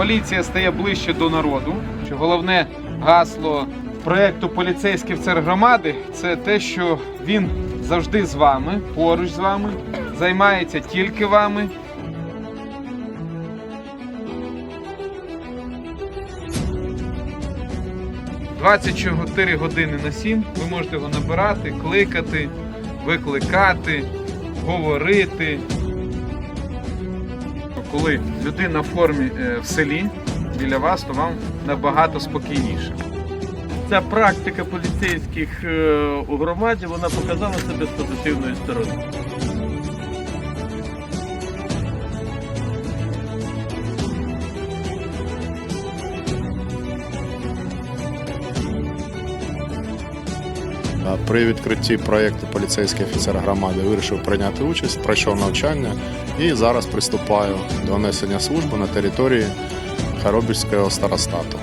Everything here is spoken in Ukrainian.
поліція стає ближче до народу. Головне гасло проекту Поліцейський офіцер громади це те, що він завжди з вами, поруч з вами, займається тільки вами. «24 години на 7 ви можете його набирати, кликати, викликати, говорити. Коли людина в формі е, в селі біля вас, то вам набагато спокійніше. Ця практика поліцейських е, у громаді вона показала себе з позитивної сторони. При відкритті проєкту поліцейський офіцер громади вирішив прийняти участь, пройшов навчання і зараз приступаю до несення служби на території Харобівського старостату.